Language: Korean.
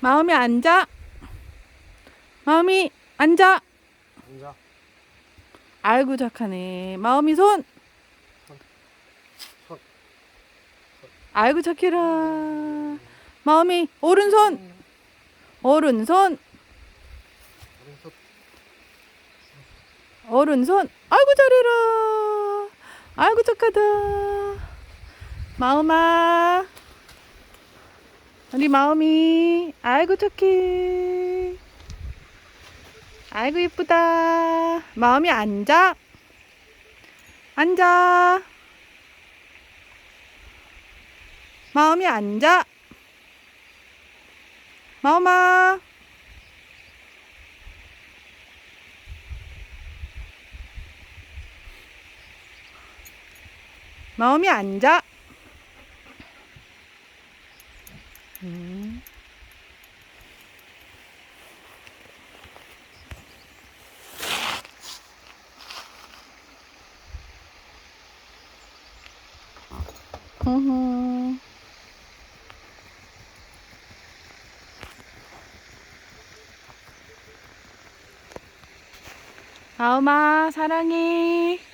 마음이 앉아. 마음이 앉아. 앉아. 아이고 착하네. 마음이 손. 손. 아이고 착해라. 마음이 오른손. 오른손. 오른손. 오른손. 아이고 잘해라. 아이고 착하다. 마음아. 우리 마음이 아이고 착해. 아이고 예쁘다. 마음이 앉아. 앉아. 마음이 앉아. 마음아. 마음이 앉아. 마음아 사랑해.